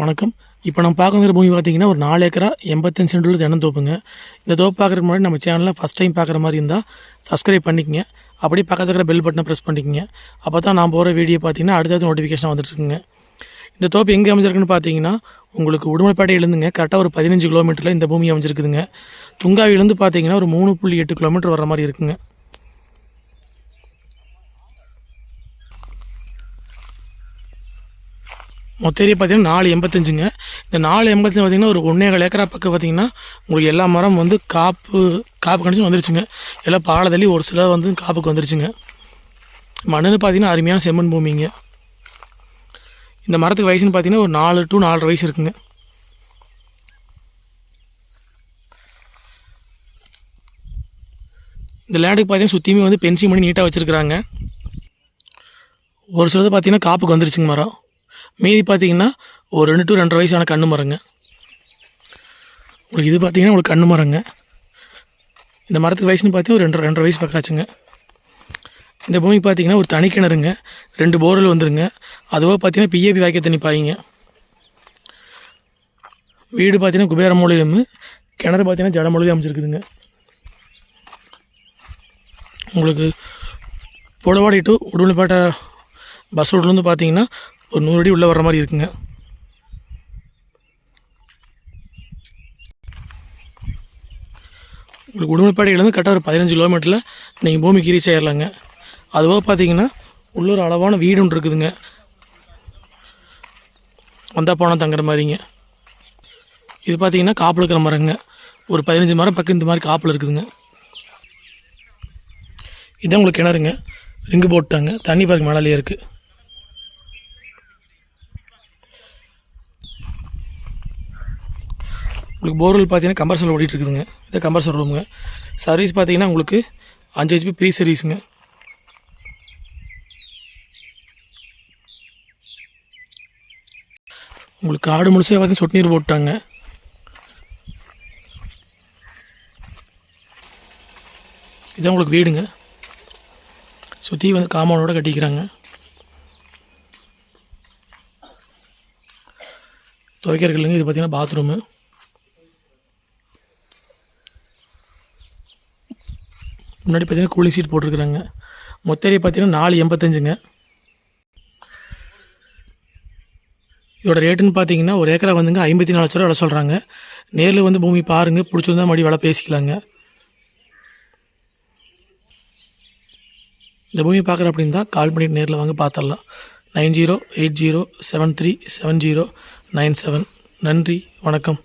வணக்கம். இப்போ நம்ம பார்க்குற பூமி பார்த்தீங்கன்னா ஒரு நாலு ஏக்கரா எண்பத்தஞ்சு சென்ட் உள்ள தினம் தோப்புங்க. இந்த தோப்பு பார்க்குறதுக்கு முன்னாடி நம்ம சேனலில் ஃபஸ்ட் டைம் பார்க்குற மாதிரி இருந்தால் சப்ஸ்கிரைப் பண்ணிக்கங்க. அப்படியே பக்கத்தில் இருக்கிற பெல் பட்டனை ப்ரெஸ் பண்ணிக்கங்க. அப்போ தான் நான் போகிற வீடியோ பார்த்தீங்கன்னா அடுத்தடுத்து நோட்டிஃபிகேஷன் வந்துட்டுருக்குங்க இந்த தோப்பு எங்கே அமைஞ்சிருக்குன்னு பார்த்தீங்கன்னா உங்களுக்கு உடுமலைப்பேட்டையிலேருந்துங்க கரெக்டாக ஒரு பதினஞ்சு கிலோமீட்டரில் இந்த பூமி அமைஞ்சிருக்குதுங்க. துங்காவிலேருந்து பார்த்தீங்கன்னா ஒரு மூணு புள்ளி எட்டு கிலோமீட்டர் வர மாதிரி இருக்குங்க. மொத்த ஏரியா பார்த்தீங்கன்னா நாலு எண்பத்தஞ்சுங்க. இந்த நாலு எண்பத்தஞ்சு பார்த்தீங்கன்னா ஒரு ஒன்றேகால் ஏக்கரா பக்கம் பார்த்தீங்கன்னா உங்களுக்கு எல்லா மரம் வந்து காப்பு காப்பு கண்டிச்சு வந்துருச்சுங்க. எல்லாம் பாலதள்ளி ஒரு சில வந்து காப்புக்கு வந்துருச்சுங்க. மண்ணுன்னு பார்த்தீங்கன்னா அருமையான செம்மண் பூமிங்க. இந்த மரத்துக்கு வயசுன்னு பார்த்தீங்கன்னா ஒரு நாலு டு நாலரை வயசு இருக்குங்க. இந்த லேண்டுக்கு பார்த்தீங்கன்னா சுற்றியுமே வந்து பென்சில் பண்ணி நீட்டாக வச்சுருக்குறாங்க. ஒரு சிலது பார்த்தீங்கன்னா காப்புக்கு வந்துருச்சுங்க மரம். மீதி பார்த்தீங்கன்னா ஒரு ரெண்டு டு ரெண்டரை வயசான கண்ணு மரங்க. உங்களுக்கு இது பார்த்தீங்கன்னா உங்களுக்கு கண்ணு மரங்க. இந்த மரத்துக்கு வயசுன்னு பார்த்தீங்கன்னா ஒரு ரெண்டு ரெண்டரை வயசு பக்காச்சுங்க. இந்த பூமி பார்த்தீங்கன்னா ஒரு தனி கிணறுங்க. ரெண்டு போர்வெல் வந்துருங்க. அதுவாக பார்த்தீங்கன்னா பிஏபி வாய்க்க தண்ணி பாய்ங்க. வீடு பார்த்தீங்கன்னா குபேர மூலையிலும். கிணறு பார்த்தீங்கன்னா ஜட அமைச்சிருக்குதுங்க உங்களுக்கு புடவாடி டு உடுமலைப்பேட்டை பஸ் ரோட்லேருந்து பார்த்தீங்கன்னா ஒரு நூறு அடி உள்ளே வர்ற மாதிரி இருக்குங்க. உங்களுக்கு உடுமலைப்பேட்டையிலேருந்து கரெக்டாக ஒரு பதினஞ்சு கிலோமீட்டரில் நீங்கள் பூமிக்கு ரீச் ஆயிடலாங்க அதுவாக பார்த்தீங்கன்னா உள்ள ஒரு அளவான வீடு ஒன்று இருக்குதுங்க. வந்தால் போனால் தங்குற மாதிரிங்க. இது பார்த்தீங்கன்னா காப்பில் இருக்கிற மரங்க. ஒரு பதினஞ்சு மரம் பக்கம் இந்த மாதிரி காப்பில் இருக்குதுங்க. இதான் உங்களுக்கு கிணறுங்க. ரிங்கு போட்டாங்க தண்ணி பார்க்க மேலேயே இருக்குது உங்களுக்கு போர்வெல் பார்த்தீங்கன்னா கம்பர்சல் ஓடிட்டு இருக்குதுங்க இதை கம்பர்சல் ரூமுங்க சர்வீஸ் பார்த்தீங்கன்னா உங்களுக்கு அஞ்சு ஹெச்பி ப்ரீ சர்வீஸுங்க உங்களுக்கு காடு முழுசாக பார்த்தீங்கன்னா சொட்டு நீர் போட்டாங்க. இதான் உங்களுக்கு வீடுங்க. சுற்றி வந்து காம்பவுண்டோட கட்டிக்கிறாங்க. துவைக்கிறதுக்கு இது பார்த்தீங்கன்னா பாத்ரூமு முன்னாடி பார்த்தீங்கன்னா கூலிங் சீட் போட்டிருக்குறாங்க. மொத்த ஏரியா பார்த்தீங்கன்னா நாலு எண்பத்தஞ்சுங்க. இதோட ரேட்டுன்னு பார்த்தீங்கன்னா ஒரு ஏக்கரா வந்துங்க ஐம்பத்தி நாலு லட்ச ரூபா விலை சொல்கிறாங்க நேரில் வந்து பூமி பாருங்கள் பிடிச்சிருந்தா மறுபடியும் விலை பேசிக்கலாங்க. இந்த பூமி பார்க்குற அப்படின்னா கால் பண்ணிட்டு நேரில் வாங்க பார்த்துடலாம் nine zero eight zero seven three seven zero nine seven. நன்றி வணக்கம்.